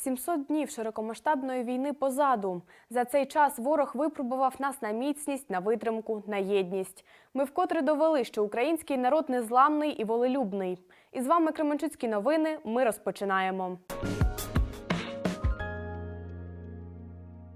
700 днів широкомасштабної війни позаду. За цей час ворог випробував нас на міцність, на витримку, на єдність. Ми вкотре довели, що український народ незламний і волелюбний. І з вами Кременчуцькі новини. Ми розпочинаємо.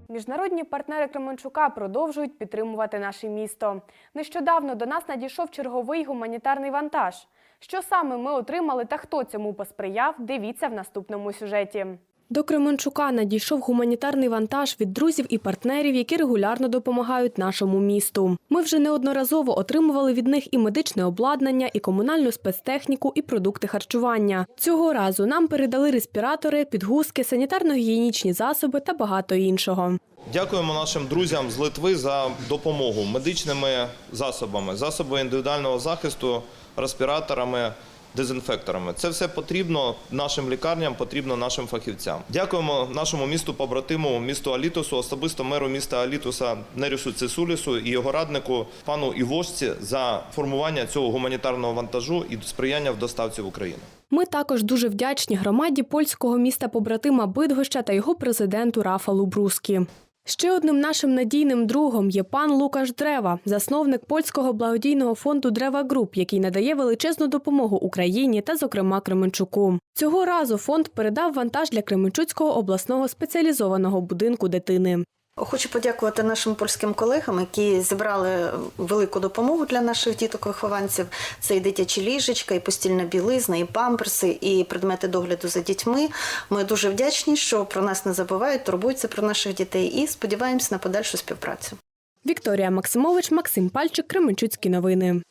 Міжнародні партнери Кременчука продовжують підтримувати наше місто. Нещодавно до нас надійшов черговий гуманітарний вантаж. Що саме ми отримали та хто цьому посприяв, дивіться в наступному сюжеті. До Кременчука надійшов гуманітарний вантаж від друзів і партнерів, які регулярно допомагають нашому місту. Ми вже неодноразово отримували від них і медичне обладнання, і комунальну спецтехніку, і продукти харчування. Цього разу нам передали респіратори, підгузки, санітарно-гігієнічні засоби та багато іншого. Дякуємо нашим друзям з Литви за допомогу медичними засобами, засоби індивідуального захисту, респіраторами, дезінфекторами. Це все потрібно нашим лікарням, потрібно нашим фахівцям. Дякуємо нашому місту побратиму, місту Алітусу, особисто меру міста Алітуса Нерюсу Цисулісу і його раднику пану Івошці за формування цього гуманітарного вантажу і сприяння в доставці в Україну. Ми також дуже вдячні громаді польського міста побратима Бидгоща та його президенту Рафалу Брускі. Ще одним нашим надійним другом є пан Лукаш Древа, засновник польського благодійного фонду Древа Груп, який надає величезну допомогу Україні та, зокрема, Кременчуку. Цього разу фонд передав вантаж для Кременчуцького обласного спеціалізованого будинку дитини. Хочу подякувати нашим польським колегам, які зібрали велику допомогу для наших діток-вихованців. Це і дитячі ліжечка, і постільна білизна, і памперси, і предмети догляду за дітьми. Ми дуже вдячні, що про нас не забувають, турбуються про наших дітей і сподіваємося на подальшу співпрацю. Вікторія Максимович, Максим Пальчик, Кременчуцькі новини.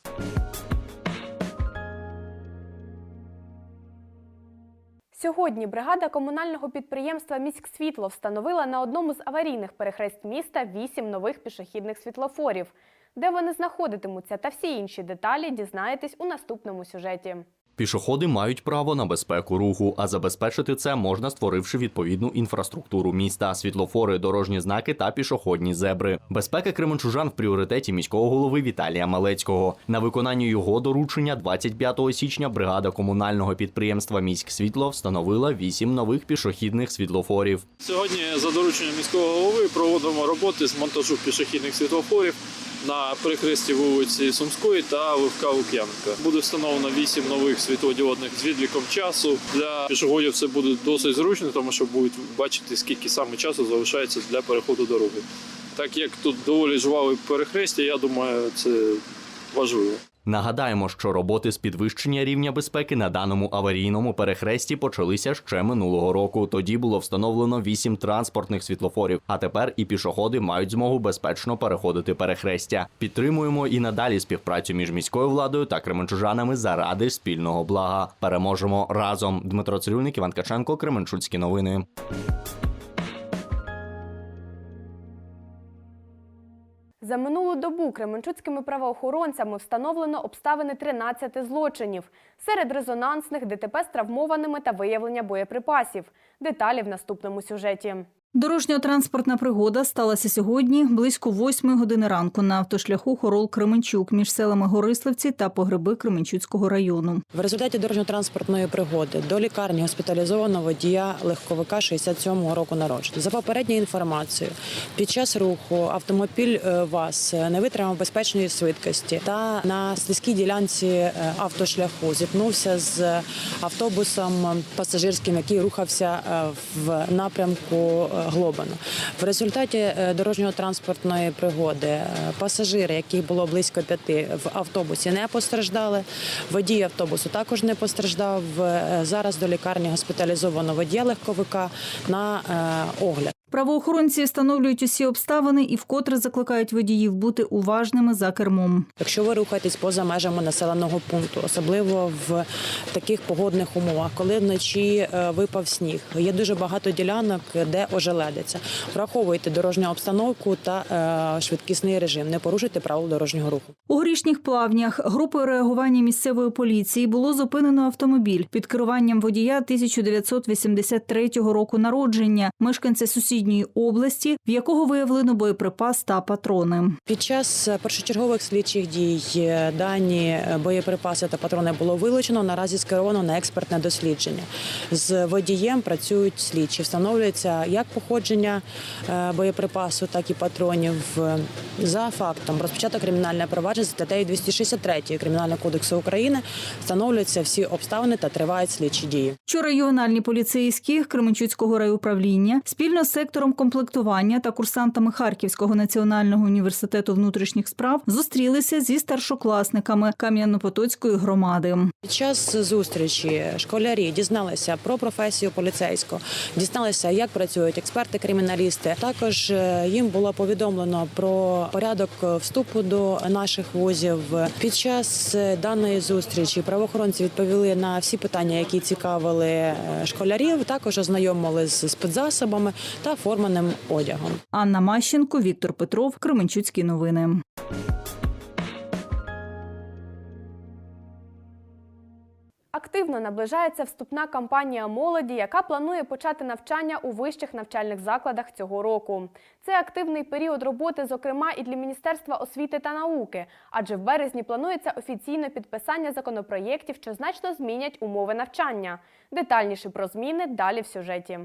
Сьогодні бригада комунального підприємства «Міськсвітло» встановила на одному з аварійних перехрест міста вісім нових пішохідних світлофорів. Де вони знаходитимуться та всі інші деталі дізнаєтесь у наступному сюжеті. Пішоходи мають право на безпеку руху, а забезпечити це можна, створивши відповідну інфраструктуру міста, світлофори, дорожні знаки та пішохідні зебри. Безпека кременчужан в пріоритеті міського голови Віталія Малецького. На виконання його доручення 25 січня бригада комунального підприємства Міськ світло встановила вісім нових пішохідних світлофорів. Сьогодні за дорученням міського голови проводимо роботи з монтажу пішохідних світлофорів на перехресті вулиці Сумської та Левка Лук'янка. Буде встановлено 8 нових світлодіодних з відліком часу. Для пішоходів це буде досить зручно, тому що будуть бачити, скільки саме часу залишається для переходу дороги. Так як тут доволі жваве перехрестя, я думаю, це важливо. Нагадаємо, що роботи з підвищення рівня безпеки на даному аварійному перехресті почалися ще минулого року. Тоді було встановлено вісім транспортних світлофорів. А тепер і пішоходи мають змогу безпечно переходити перехрестя. Підтримуємо і надалі співпрацю між міською владою та кременчужанами заради спільного блага. Переможемо разом. Дмитро Цирюльник, Іван Каченко, Кременчуцькі новини. За минулу добу кременчуцькими правоохоронцями встановлено обставини 13 злочинів. Серед резонансних ДТП з травмованими та виявлення боєприпасів. Деталі в наступному сюжеті. Дорожньо-транспортна пригода сталася сьогодні близько 8 години ранку на автошляху Хорол Кременчук між селами Горисливці та Погреби Кременчуцького району. В результаті дорожньо-транспортної пригоди до лікарні госпіталізовано водія легковика 67-го року народження. За попередньою інформацією, під час руху автомобіль е, ВАЗ не витримав безпечної швидкості та на слизькій ділянці е, автошляху зіткнувся з автобусом пасажирським, який рухався е, в напрямку е, Глобано. В результаті дорожнього дорожньо-транспортної пригоди е, пасажири, яких було близько п'яти в автобусі, не постраждали. Водій автобусу також не постраждав. Е, Зараз до лікарні госпіталізовано водія легковика на е, огляд. Правоохоронці встановлюють усі обставини і вкотре закликають водіїв бути уважними за кермом. Якщо ви рухаєтесь поза межами населеного пункту, особливо в таких погодних умовах, коли вночі е, випав сніг, є дуже багато ділянок, де ожеледиться. Враховуйте дорожню обстановку та е, швидкісний режим. Не порушуйте правил дорожнього руху. У горішніх плавнях групою реагування місцевої поліції було зупинено автомобіль під керуванням водія 1983 року народження, мешканця сусіднього сусідньої області, в якого виявлено боєприпас та патрони. Під час першочергових слідчих дій е, дані е, боєприпаси та патрони було вилучено. Наразі скеровано на експертне дослідження. З водієм працюють слідчі. Встановлюється як походження е, боєприпасу, так і патронів. За фактом розпочато кримінальне провадження за статтею 263 Кримінального кодексу України. Встановлюються всі обставини та тривають слідчі дії. Вчора ювенальні поліцейські Кременчуцького райуправління спільно з сектором комплектування та курсантами Харківського національного університету внутрішніх справ зустрілися зі старшокласниками Кам'янопотоцької громади. Під час зустрічі школярі дізналися про професію поліцейського, дізналися, як працюють експерти-криміналісти. Також е, їм було повідомлено про порядок вступу до наших вузів. Під час е, даної зустрічі правоохоронці відповіли на всі питання, які цікавили е, школярів. Також ознайомили з спецзасобами та форманим одягом. Анна Мащенко, Віктор Петров, Кременчуцькі новини. Активно наближається вступна кампанія молоді, яка планує почати навчання у вищих навчальних закладах цього року. Це активний період роботи, зокрема і для Міністерства освіти та науки, адже в березні планується офіційне підписання законопроєктів, що значно змінять умови навчання. Детальніше про зміни далі в сюжеті.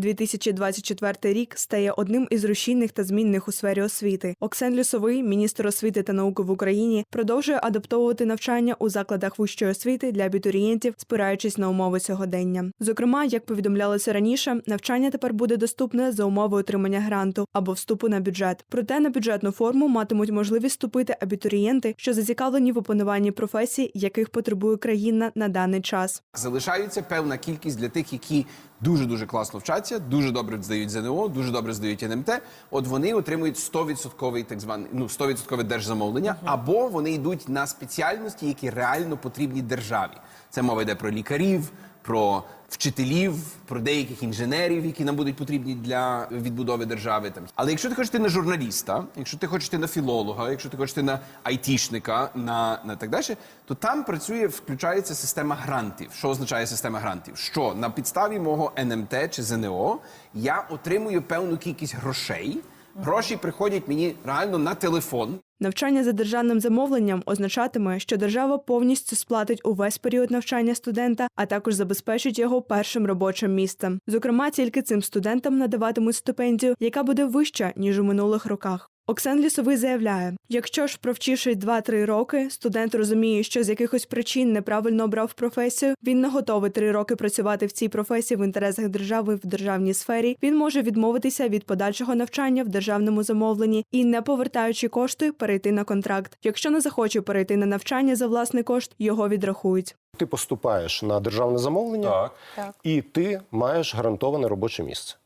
2024 рік стає одним із рушійних та змінних у сфері освіти. Оксен Лісовий, міністр освіти та науки в Україні, продовжує адаптовувати навчання у закладах вищої освіти для абітурієнтів, спираючись на умови сьогодення. Зокрема, як повідомлялося раніше, навчання тепер буде доступне за умови отримання гранту або вступу на бюджет. Проте на бюджетну форму матимуть можливість вступити абітурієнти, що зацікавлені в опануванні професій, яких потребує країна на даний час. Залишається певна кількість для тих, які дуже дуже класно вчаться, дуже добре здають ЗНО, дуже добре здають НМТ. От вони отримують 100% так званий ну 100% держзамовлення, або вони йдуть на спеціальності, які реально потрібні державі. Це мова йде про лікарів, про вчителів, про деяких інженерів, які нам будуть потрібні для відбудови держави. Там, але якщо ти хочеш на журналіста, якщо ти хочеш на філолога, якщо ти хочеш йти на айтішника, на, на так далі, то там працює, включається система грантів. Що означає система грантів? Що на підставі мого НМТ чи ЗНО я отримую певну кількість грошей. Гроші приходять мені реально на телефон. Навчання за державним замовленням означатиме, що держава повністю сплатить увесь період навчання студента, а також забезпечить його першим робочим місцем. Зокрема, тільки цим студентам надаватимуть стипендію, яка буде вища ніж у минулих роках. Оксан Лісовий заявляє: якщо ж провчившись 2-3 роки, студент розуміє, що з якихось причин неправильно обрав професію, він не готовий 3 роки працювати в цій професії в інтересах держави в державній сфері. Він може відмовитися від подальшого навчання в державному замовленні і, не повертаючи кошти, перейти на контракт. Якщо не захоче перейти на навчання за власний кошт, його відрахують. Ти поступаєш на державне замовлення, Так. і ти маєш гарантоване робоче місце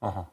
Ага.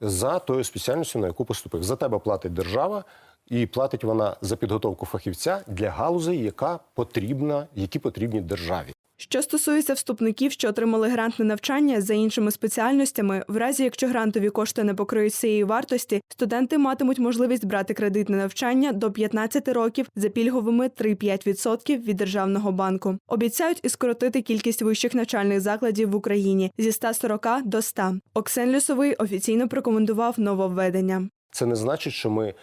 За тою спеціальністю, на яку поступив. За тебе платить держава, і платить вона за підготовку фахівця для галузей, яка потрібна, які потрібні державі. Що стосується вступників, що отримали грант на навчання за іншими спеціальностями, в разі якщо грантові кошти не покриють цієї вартості, студенти матимуть можливість брати кредит на навчання до 15 років за пільговими 3-5% від державного банку. Обіцяють і скоротити кількість вищих навчальних закладів в Україні зі 140 до 100. Оксен Лісовий офіційно прокоментував нововведення. Це не значить, що ми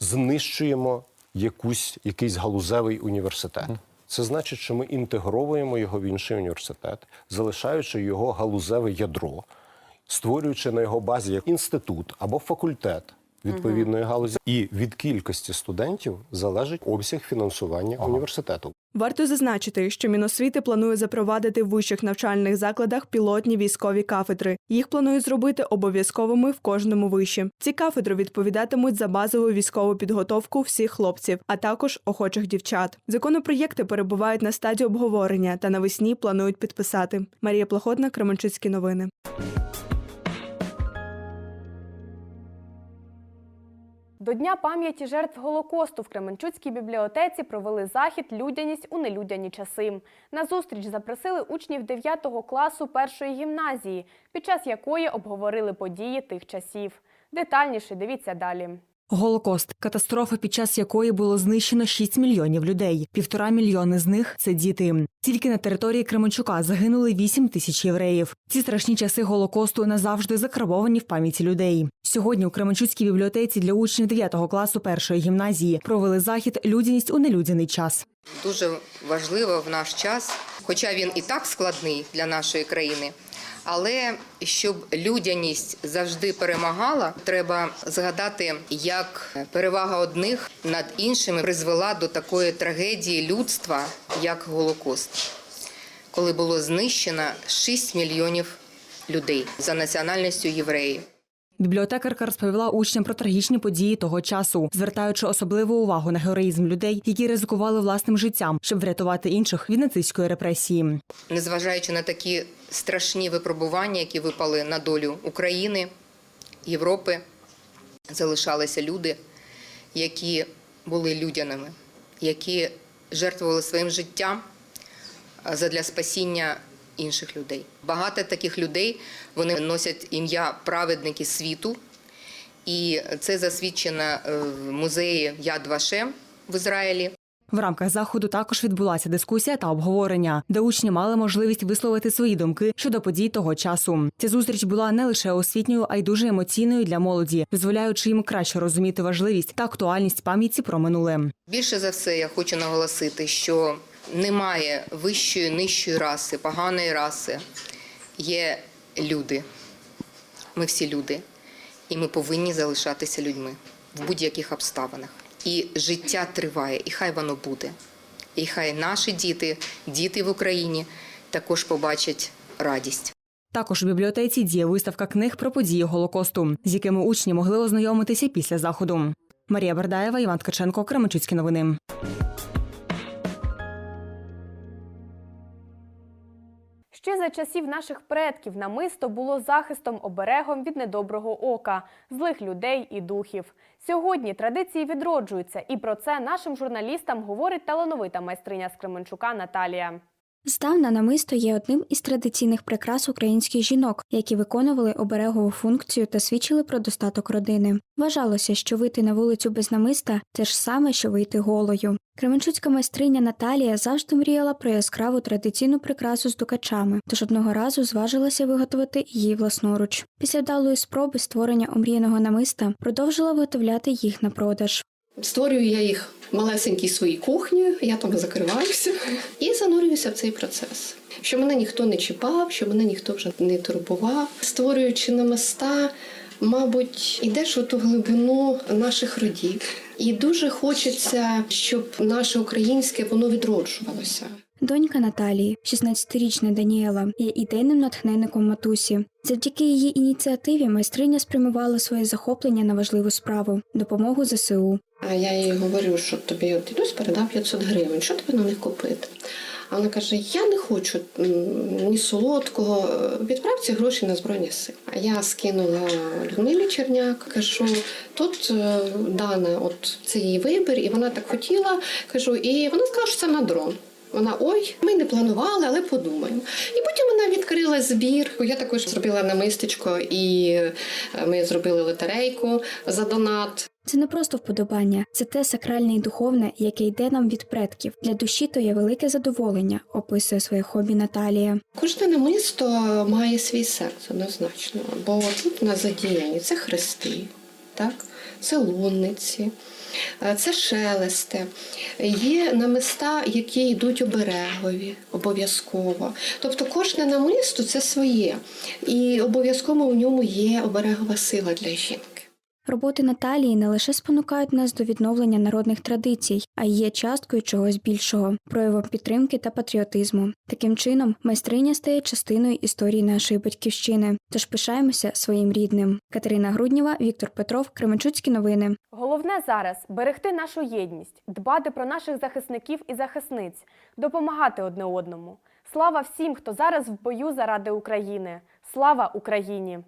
знищуємо якусь, якийсь галузевий університет. Це значить, що ми інтегровуємо його в інший університет, залишаючи його галузеве ядро, створюючи на його базі як інститут або факультет відповідної галузі. І від кількості студентів залежить обсяг фінансування університету. Варто зазначити, що Міносвіти планує запровадити в вищих навчальних закладах пілотні військові кафедри. Їх планують зробити обов'язковими в кожному виші. Ці кафедри відповідатимуть за базову військову підготовку всіх хлопців, а також охочих дівчат. Законопроєкти перебувають на стадії обговорення та навесні планують підписати. Марія Плохотна, Кременчуцькі новини. До Дня пам'яті жертв Голокосту в Кременчуцькій бібліотеці провели захід Людяність у нелюдяні часи. На зустріч запросили учнів 9 класу першої гімназії, під час якої обговорили події тих часів. Детальніше дивіться далі. Голокост катастрофа, під час якої було знищено 6 мільйонів людей. Півтора мільйони з них це діти. Тільки на території Кременчука загинули 8 тисяч євреїв. Ці страшні часи голокосту назавжди закарбовані в пам'яті людей. Сьогодні у Кременчуцькій бібліотеці для учнів 9 класу першої гімназії провели захід Людяність у нелюдяний час. дуже важливо в наш час, хоча він і так складний для нашої країни. Але щоб людяність завжди перемагала, треба згадати, як перевага одних над іншими призвела до такої трагедії людства, як Голокост, коли було знищено 6 мільйонів людей за національністю євреїв. Бібліотекарка розповіла учням про трагічні події того часу, звертаючи особливу увагу на героїзм людей, які ризикували власним життям, щоб врятувати інших від нацистської репресії. незважаючи на такі страшні випробування, які випали на долю України, Європи, залишалися люди, які були людяними, які жертвували своїм життям задля спасіння інших людей. Багато таких людей вони носять ім'я праведники світу, і це засвідчено е, в музеї Яд Вашем в Ізраїлі. В рамках заходу також відбулася дискусія та обговорення, де учні мали можливість висловити свої думки щодо подій того часу. Ця зустріч була не лише освітньою, а й дуже емоційною для молоді, дозволяючи їм краще розуміти важливість та актуальність пам'яті про минуле. Більше за все, я хочу наголосити, що немає вищої, нижчої раси, поганої раси. Є люди. Ми всі люди, і ми повинні залишатися людьми в будь-яких обставинах. І життя триває, і хай воно буде. І хай наші діти, діти в Україні також побачать радість. Також у бібліотеці діє виставка книг про події Голокосту, з якими учні могли ознайомитися після заходу. Марія Бердаєва, Іван Ткаченко, Кременчуцькі новини. Ще за часів наших предків намисто було захистом оберегом від недоброго ока, злих людей і духів. Сьогодні традиції відроджуються, і про це нашим журналістам говорить талановита майстриня з Кременчука Наталія. Здавна намисто є одним із традиційних прикрас українських жінок, які виконували оберегову функцію та свідчили про достаток родини. Вважалося, що вийти на вулицю без намиста те ж саме, що вийти голою. Кременчуцька майстриня Наталія завжди мріяла про яскраву традиційну прикрасу з дукачами, тож одного разу зважилася виготовити її власноруч. Після вдалої спроби створення омріяного намиста продовжила виготовляти їх на продаж. Створюю я їх в малесенькій своїй кухні, я там закриваюся і занурююся в цей процес. Щоб мене ніхто не чіпав, щоб мене ніхто вже не турбував. Створюючи намиста, мабуть, йдеш у ту глибину наших родів. І дуже хочеться, щоб наше українське воно відроджувалося. Донька Наталії, 16-річна Даніела, є ідейним натхненником матусі. Завдяки її ініціативі майстриня спрямувала своє захоплення на важливу справу допомогу ЗСУ. А я їй говорю, що тобі от дідусь передав 500 гривень, що тобі на них купити? А вона каже: Я не хочу ні солодкого, відправ ці гроші на Збройні Сили. А я скинула Людмилі Черняк, кажу, тут е, дана, от це її вибір, і вона так хотіла. Кажу, і вона сказала, що це на дрон. Вона ой, ми не планували, але подумаємо. І потім вона відкрила збір. Я також зробила намистечко, і е, ми зробили лотерейку за донат. Це не просто вподобання, це те сакральне і духовне, яке йде нам від предків. Для душі то є велике задоволення, описує своє хобі Наталія. Кожне намисто має свій серце однозначно, бо тут у нас задіяні це хрести, так? це лунниці, це шелести. Є намиста, які йдуть оберегові, обов'язково. Тобто кожне намисто це своє, і обов'язково у ньому є оберегова сила для жінки. Роботи Наталії не лише спонукають нас до відновлення народних традицій, а й є часткою чогось більшого, проявом підтримки та патріотизму. Таким чином, майстриня стає частиною історії нашої батьківщини. Тож пишаємося своїм рідним. Катерина Груднєва, Віктор Петров, Кременчуцькі новини. Головне зараз берегти нашу єдність, дбати про наших захисників і захисниць, допомагати одне одному. Слава всім, хто зараз в бою заради України. Слава Україні!